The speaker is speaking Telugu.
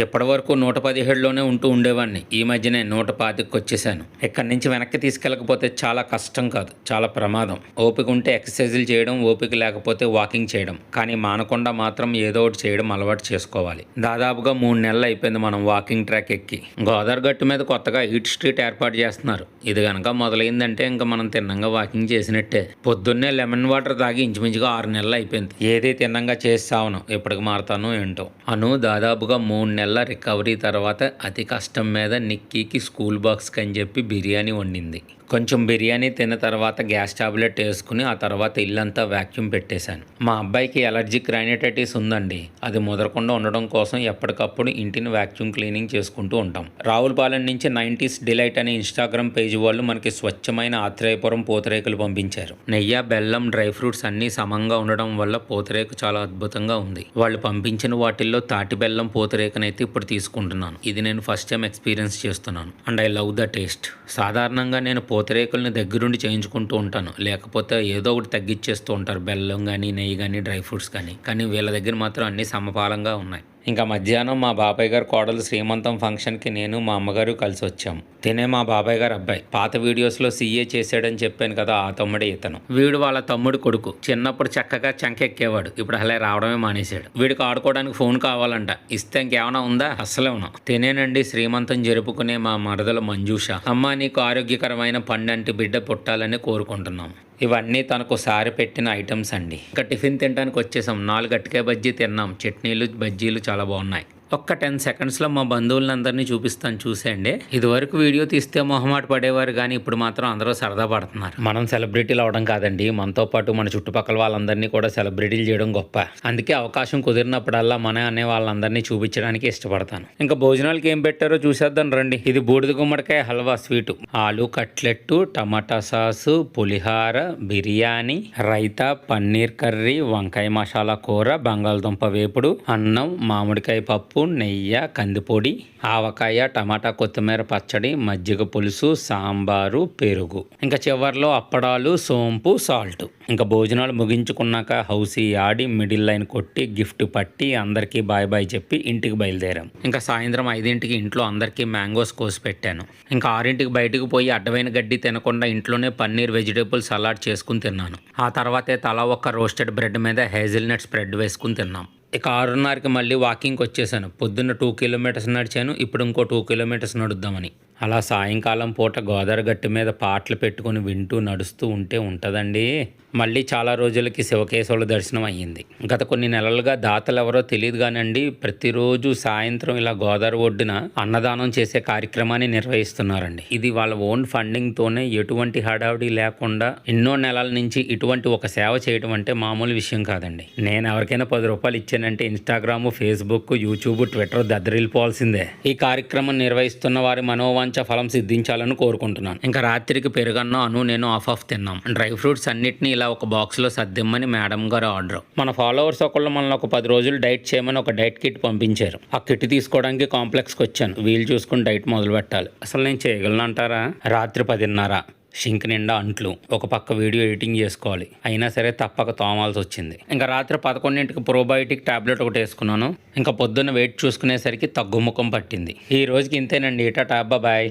ఇప్పటి వరకు నూట పదిహేడులోనే ఉంటూ ఉండేవాడిని ఈ మధ్యనే నూట పాతికి వచ్చేసాను ఇక్కడి నుంచి వెనక్కి తీసుకెళ్ళకపోతే చాలా కష్టం కాదు చాలా ప్రమాదం. ఓపిక ఉంటే ఎక్సర్సైజులు చేయడం ఓపిక లేకపోతే వాకింగ్ చేయడం. కానీ మానకుండా మాత్రం ఏదో ఒకటి చేయడం అలవాటు చేసుకోవాలి. దాదాపుగా మూడు నెలలు అయిపోయింది మనం వాకింగ్ ట్రాక్ ఎక్కి. గోదావరి గట్టు మీద కొత్తగా ఈట్ స్ట్రీట్ ఏర్పాటు చేస్తున్నారు. ఇది కనుక మొదలైందంటే ఇంకా మనం తిన్నంగా వాకింగ్ చేసినట్టే. పొద్దున్నే లెమన్ వాటర్ తాగి ఇంచుమించుగా ఆరు నెలలు అయిపోయింది. ఏది తిన్నంగా చేసి సావను ఎప్పటికి మారుతానో ఏంటో. అను దాదాపుగా మూడు నెలల రికవరీ తర్వాత అతి కష్టం మీద నిక్కీకి స్కూల్ బాక్స్కి అని చెప్పి బిర్యానీ వండింది. కొంచెం బిర్యానీ తిన్న తర్వాత గ్యాస్ టాబ్లెట్ వేసుకుని ఆ తర్వాత ఇల్లంతా వ్యాక్యూమ్ పెట్టేశాను. మా అబ్బాయికి ఎలర్జిక్ రైనటైటిస్ ఉందండి. అది ముదరకుండా ఉండడం కోసం ఎప్పటికప్పుడు ఇంటిని వ్యాక్యూమ్ క్లీనింగ్ చేసుకుంటూ ఉంటాం. రావులపాలెం నుంచి నైంటీస్ డిలైట్ అనే ఇన్స్టాగ్రామ్ పేజ్ వాళ్ళు మనకి స్వచ్ఛమైన ఆత్రేయపురం పూతరేకులు పంపించారు. నెయ్యి బెల్లం డ్రై ఫ్రూట్స్ అన్నీ సమంగా ఉండడం వల్ల పూతరేకు చాలా అద్భుతంగా ఉంది. వాళ్ళు పంపించిన వాటిల్లో తాటి బెల్లం పూతరేకనైతే ఇప్పుడు తీసుకుంటున్నాను. ఇది నేను ఫస్ట్ టైం ఎక్స్పీరియన్స్ చేస్తున్నాను. And I love the taste. సాధారణంగా నేను పూతరేకుల్ని దగ్గరుండి చేయించుకుంటూ ఉంటాను. లేకపోతే ఏదో ఒకటి తగ్గించేస్తూ ఉంటారు. బెల్లం కానీ నెయ్యి కానీ డ్రై ఫ్రూట్స్ కానీ కానీ వీళ్ళ దగ్గర మాత్రం అన్నీ సమపాలంగా ఉన్నాయి. ఇంకా మధ్యాహ్నం మా బాబాయ్ గారు కోడలు శ్రీమంతం ఫంక్షన్కి నేను మా అమ్మగారు కలిసి వచ్చాము తినే మా బాబాయ్ గారు అబ్బాయి. పాత వీడియోస్లో సీఏ చేశాడని చెప్పాను కదా ఆ తమ్ముడే ఇతను. వీడు వాళ్ళ తమ్ముడు కొడుకు. చిన్నప్పుడు చక్కగా చంకెక్కేవాడు. ఇప్పుడు అలా రావడమే మానేశాడు. వీడికి ఆడుకోవడానికి ఫోన్ కావాలంట. ఇస్తే ఇంకేమైనా ఉందా? అస్సలే ఉన్నాం తినేనండి శ్రీమంతం జరుపుకునే మా మరదల మంజూష. అమ్మ నీకు ఆరోగ్యకరమైన పండంటి బిడ్డ పుట్టాలని కోరుకుంటున్నాం. ఇవన్నీ తనకు సారి పెట్టిన ఐటమ్స్ అండి. ఇంకా టిఫిన్ తినడానికి వచ్చేసాం. నాలుగు అట్టికాయ బజ్జీ తిన్నాం. చట్నీలు బజ్జీలు చాలా బాగున్నాయి. ఒక్క టెన్ సెకండ్స్లో మా బంధువులందరినీ చూపిస్తాను చూసేయండి. ఇదివరకు వీడియో తీస్తే మొహమాట పడేవారు కానీ ఇప్పుడు మాత్రం అందరూ సరదా పడుతున్నారు. మనం సెలబ్రిటీలు అవడం కాదండి. మనతో పాటు మన చుట్టుపక్కల వాళ్ళందరినీ కూడా సెలబ్రిటీలు చేయడం గొప్ప. అందుకే అవకాశం కుదిరినప్పుడల్లా మన అనే వాళ్ళందరినీ చూపించడానికి ఇష్టపడతాను. ఇంకా భోజనాలకి ఏం పెట్టారో చూసేద్దాం రండి. ఇది బూడిద గుమ్మడికాయ హల్వా స్వీటు. ఆలు కట్లెట్టు టమాటా సాసు పులిహార బిర్యానీ రైతా పన్నీర్ కర్రీ వంకాయ మసాలా కూర బంగాళదుంప వేపుడు అన్నం మామిడికాయ పప్పు నెయ్యి కందిపొడి ఆవకాయ టమాటా కొత్తిమీర పచ్చడి మజ్జిగ పులుసు సాంబారు పెరుగు. ఇంకా చివర్లో అప్పడాలు సోంపు సాల్ట్. ఇంకా భోజనాలు ముగించుకున్నాక హౌసీ ఆడి మిడిల్ లైన్ కొట్టి గిఫ్ట్ పట్టి అందరికీ బాయ్ బాయ్ చెప్పి ఇంటికి బయలుదేరాం. ఇంకా సాయంత్రం ఐదింటికి ఇంట్లో అందరికీ మ్యాంగోస్ కోసి పెట్టాను. ఇంకా ఆరింటికి బయటకు పోయి అడ్డమైన గడ్డి తినకుండా ఇంట్లోనే పన్నీర్ వెజిటేబుల్ సలాడ్ చేసుకుని తిన్నాను. ఆ తర్వాతే తలా ఒక్క రోస్టెడ్ బ్రెడ్ మీద హేజిల్నట్ స్ప్రెడ్ వేసుకుని తిన్నాం. ఇక ఆరున్నరకి మళ్ళీ వాకింగ్కి వచ్చేసాను. పొద్దున్న టూ కిలోమీటర్స్ నడిచాను ఇప్పుడు ఇంకో టూ కిలోమీటర్స్ నడుద్దామని. అలా సాయంకాలం పూట గోదావరి గట్టు మీద పాటలు పెట్టుకుని వింటూ నడుస్తూ ఉంటే ఉంటుందండి. మళ్ళీ చాలా రోజులకి శివకేశవుల దర్శనం అయ్యింది. గత కొన్ని నెలలుగా దాతలు ఎవరో తెలియదు కానండి ప్రతిరోజు సాయంత్రం ఇలా గోదావరి ఒడ్డున అన్నదానం చేసే కార్యక్రమాన్ని నిర్వహిస్తున్నారండి. ఇది వాళ్ళ ఓన్ ఫండింగ్తోనే ఎటువంటి హడావిడి లేకుండా ఎన్నో నెలల నుంచి ఇటువంటి ఒక సేవ చేయడం అంటే మామూలు విషయం కాదండి. నేను ఎవరికైనా పది రూపాయలు ఇచ్చానంటే ఇన్స్టాగ్రామ్ ఫేస్బుక్ యూట్యూబ్ ట్విట్టర్ దద్దరిల్లిపోవాల్సిందే. ఈ కార్యక్రమం నిర్వహిస్తున్న వారి మనోవాంఛ ఫలం సిద్ధించాలని కోరుకుంటున్నాను. ఇంకా రాత్రికి పెరుగన్న అను నేను ఆఫ్ ఆఫ్ తిన్నాం. డ్రై ఫ్రూట్స్ అన్నిటిని ఇలా ఒక బాక్స్లో సర్దిమ్మని మేడం గారు ఆర్డర్. మన ఫాలోవర్స్ ఒకళ్ళు మనల్ని ఒక పది రోజులు డైట్ చేయమని ఒక డైట్ కిట్ పంపించారు. ఆ కిట్ తీసుకోవడానికి కాంప్లెక్స్కి వచ్చాను. వీలు చూసుకుని డైట్ మొదలు పెట్టాలి అసలు నేను చేయగలను అంటారా? రాత్రి పదిన్నర. షింక్ నిండా అంట్లు. ఒక పక్క వీడియో ఎడిటింగ్ చేసుకోవాలి. అయినా సరే తప్పక తోమాల్సి వచ్చింది ఇంకా రాత్రి పదకొండింటికి ప్రోబయోటిక్ టాబ్లెట్ ఒకటి వేసుకున్నాను. ఇంకా పొద్దున్న వెయిట్ చూసుకునేసరికి తగ్గుముఖం పట్టింది. ఈ రోజుకి ఇంతేనండి. ఇటా టాబ్బా బాయ్.